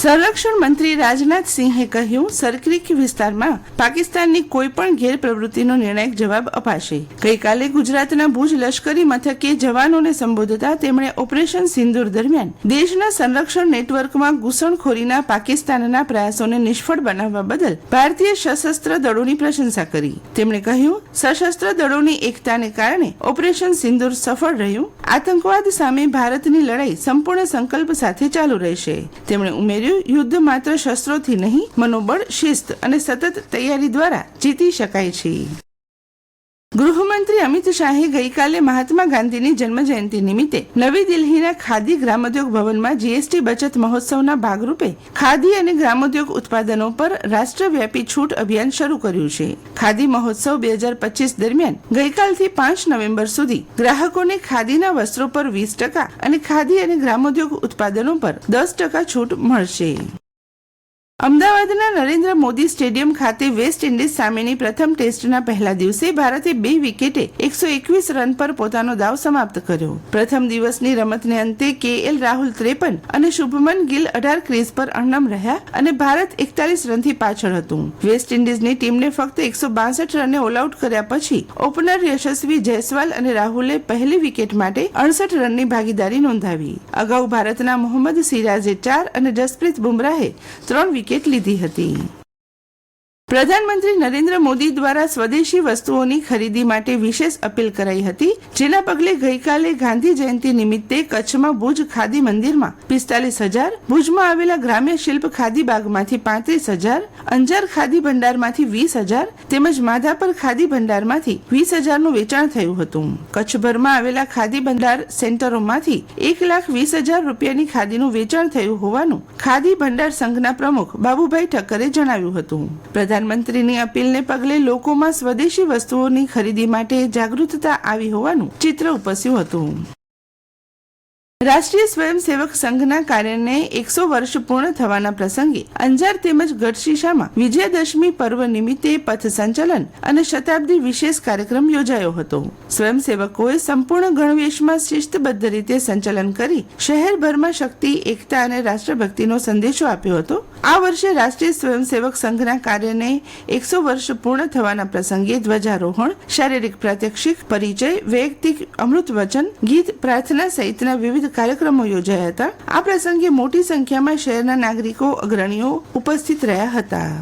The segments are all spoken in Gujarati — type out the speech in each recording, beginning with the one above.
સંરક્ષણ મંત્રી રાજનાથ સિંહે કહ્યું સરક્રિક વિસ્તારમાં પાકિસ્તાનની કોઈ પણ ગેરપ્રવૃત્તિનો નિર્ણાયક જવાબ અપાશે. ગઈકાલે ગુજરાતના ભુજ લશ્કરી મથકે જવાનોને સંબોધતા તેમણે ઓપરેશન સિંદૂર દરમિયાન દેશના સંરક્ષણ નેટવર્કમાં ઘૂસણખોરીના પાકિસ્તાનના પ્રયાસોને નિષ્ફળ બનાવવા બદલ ભારતીય સશસ્ત્ર દળોની પ્રશંસા કરી. તેમણે કહ્યું, સશસ્ત્ર દળોની એકતાને કારણે ઓપરેશન સિંદૂર સફળ રહ્યું. આતંકવાદ સામે ભારતની લડાઈ સંપૂર્ણ સંકલ્પ સાથે ચાલુ રહેશે. તેમણે ઉમેર્યું યુદ્ધ માત્ર શસ્ત્રોથી નહીં મનોબળ શિસ્ત અને સતત તૈયારી દ્વારા જીતી શકાય છે. ગૃહમંત્રી અમિત શાહે ગઈકાલે મહાત્મા ગાંધીની જન્મજયંતિ નિમિત્તે નવી દિલ્હીના ખાદી ગ્રામોદ્યોગ ભવનમાં જીએસટી બચત મહોત્સવના ભાગરૂપે ખાદી અને ગ્રામોદ્યોગ ઉત્પાદનો પર રાષ્ટ્રવ્યાપી છૂટ અભિયાન શરૂ કર્યું છે. ખાદી મહોત્સવ બે હજાર પચીસ દરમિયાન ગઈકાલથી પાંચ નવેમ્બર સુધી ગ્રાહકોને ખાદીના વસ્ત્રો પર વીસ ટકા અને ખાદી અને ગ્રામોદ્યોગ ઉત્પાદનો પર દસ ટકા છૂટ મળશે. અમદાવાદના નરેન્દ્ર મોદી સ્ટેડિયમ ખાતે વેસ્ટ ઇન્ડિઝ સામેની પ્રથમ ટેસ્ટના પહેલા દિવસે ભારતે બે વિકેટે એકસો એકવીસ રન પર પોતાનો દાવ સમાપ્ત કર્યો. પ્રથમ દિવસની રમતને અંતે કે એલ રાહુલ ત્રેપન અને શુભમન ગિલ અઢાર ક્રીઝ પર અણનમ રહ્યા અને ભારત એકતાલીસ રનથી પાછળ હતું. વેસ્ટ ઇન્ડિઝની ટીમને ફક્ત એકસો બાસઠ રને ઓલ આઉટ કર્યા પછી ઓપનર યશસ્વી જયસ્વાલ અને રાહુલે પહેલી વિકેટ માટે અડસઠ રનની ભાગીદારી નોંધાવી. અગાઉ ભારતના મોહમ્મદ સિરાજે ચાર અને જસપ્રીત બુમરાહે ત્રણ વિકેટ લીધી હતી? પ્રધાનમંત્રી નરેન્દ્ર મોદી દ્વારા સ્વદેશી વસ્તુઓની ખરીદી માટે વિશેષ અપીલ કરાઈ હતી, જેના પગલે ગઈકાલે ગાંધી જયંતિ નિમિત્તે કચ્છમાં ભુજ ખાદી મંદિરમાં પિસ્તાલીસ હજાર, ભુજમાં આવેલા ગ્રામ્ય શિલ્પ ખાદી બાગમાંથી પાંત્રીસ હજાર, અંજાર ખાદી ભંડારમાંથી વીસ હજાર, તેમજ માધાપર ખાદી ભંડારમાંથી વીસ હજારનું વેચાણ થયું હતું. કચ્છભરમાં આવેલા ખાદી ભંડાર સેન્ટરોમાંથી એક લાખ વીસ હજાર રૂપિયાની ખાદીનું વેચાણ થયું હોવાનું ખાદી ભંડાર સંઘના પ્રમુખ બાબુભાઈ ઠક્કરે જણાવ્યું હતું. પ્રધાનમંત્રીની અપીલને પગલે લોકોમાં સ્વદેશી વસ્તુઓની ખરીદી માટે જાગૃતતા આવી હોવાનું ચિત્ર ઉપસ્યું હતું. રાષ્ટ્રીય સ્વયંસેવક સંઘના કાર્યને એકસો વર્ષ પૂર્ણ થવાના પ્રસંગે અંજાર તેમજ ગઢશીશામાં વિજયાદશમી પર્વ નિમિત્તે પથ સંચલન અને શતાબ્દી વિશેષ કાર્યક્રમ યોજાયો હતો. સ્વયંસેવકોએ સંપૂર્ણ ગણવેશમાં શિસ્તબદ્ધ રીતે સંચલન કરી શહેરભરમાં શક્તિ, એકતા અને રાષ્ટ્રભક્તિનો સંદેશો આપ્યો હતો. આ વર્ષે રાષ્ટ્રીય સ્વયંસેવક સંઘના કાર્યને એકસો વર્ષ પૂર્ણ થવાના પ્રસંગે ધ્વજારોહણ, શારીરિક પ્રાત્યક્ષિક પરિચય, વૈયક્તિક અમૃત વચન, ગીત, પ્રાર્થના સહિતના વિવિધ કાર્યક્રમો યોજાયા હતા. આ પ્રસંગે મોટી સંખ્યામાં શહેરના નાગરિકો, અગ્રણીઓ ઉપસ્થિત રહ્યા હતા.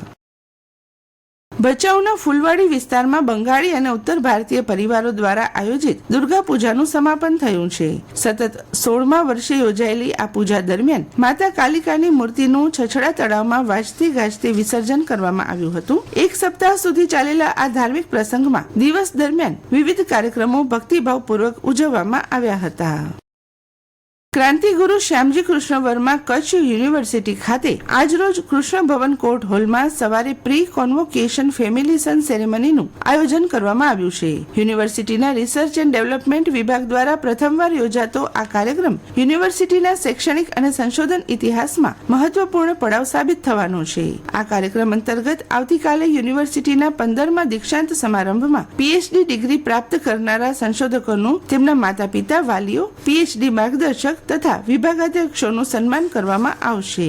ભચાઉના ફૂલવાડી વિસ્તારમાં બંગાળી અને ઉત્તર ભારતીય પરિવારો દ્વારા આયોજિત દુર્ગા પૂજાનું સમાપન થયું છે. સતત સોળમા વર્ષે યોજાયેલી આ પૂજા દરમિયાન માતા કાલિકાની મૂર્તિનું છછડા તળાવમાં વાજતી ગાજતી વિસર્જન કરવામાં આવ્યું હતું. એક સપ્તાહ સુધી ચાલેલા આ ધાર્મિક પ્રસંગમાં દિવસ દરમિયાન વિવિધ કાર્યક્રમો ભક્તિભાવપૂર્વક ઉજવવામાં આવ્યા હતા. ક્રાંતિગુરુ શ્યામજી કૃષ્ણ વર્મા કચ્છ યુનિવર્સિટી ખાતે આજરોજ કૃષ્ણ ભવન કોર્ટ હોલમાં સવારે પ્રી કોન્વોકેશન ફેમિલી સન સેરેમનીનું આયોજન કરવામાં આવ્યું છે. યુનિવર્સિટીના રિસર્ચ એન્ડ ડેવલપમેન્ટ વિભાગ દ્વારા પ્રથમવાર યોજાતો આ કાર્યક્રમ યુનિવર્સિટીના શૈક્ષણિક અને સંશોધન ઇતિહાસમાં મહત્વપૂર્ણ પડાવ સાબિત થવાનો છે. આ કાર્યક્રમ અંતર્ગત આવતીકાલે યુનિવર્સિટીના પંદરમા દીક્ષાંત સમારંભમાં પીએચડી ડિગ્રી પ્રાપ્ત કરનારા સંશોધકોનું તેમના માતા પિતા વાલીઓ, પીએચડી માર્ગદર્શક તથા વિભાગાધ્યક્ષોનું સન્માન કરવામાં આવશે.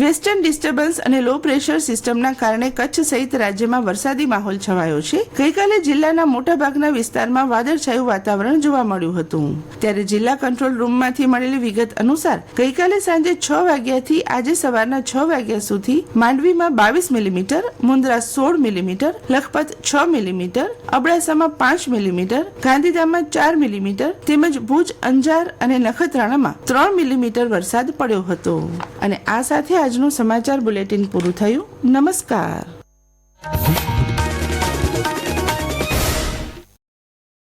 વેસ્ટર્ન ડિસ્ટર્બન્સ અને લો પ્રેશર સિસ્ટમના કારણે કચ્છ સહિત રાજ્યમાં વરસાદી માહોલ છવાયો છે. ગઈકાલે જિલ્લાના મોટાભાગના વિસ્તારમાં વાદળછાયું વાતાવરણ જોવા મળ્યું હતું. ત્યારે જિલ્લા કંટ્રોલ રૂમમાંથી મળેલી વિગત અનુસાર, ગઈકાલે સાંજે છ વાગ્યાથી આજે સવારના છ વાગ્યા સુધી માંડવીમાં બાવીસ મિલીમીટર મુન્દ્રા સોળ મિલીમીટર, લખપત છ મિલીમીટર, અબડાસામાં પાંચ મિલીમીટર, ગાંધીધામમાં ચાર મિલીમીટર, તેમજ ભુજ, અંજાર અને નખત્રાણામાં ત્રણ મિલીમીટર વરસાદ પડ્યો હતો. અને આ સાથે આજનું સમાચાર બુલેટિન પૂરું થયું. નમસ્કાર.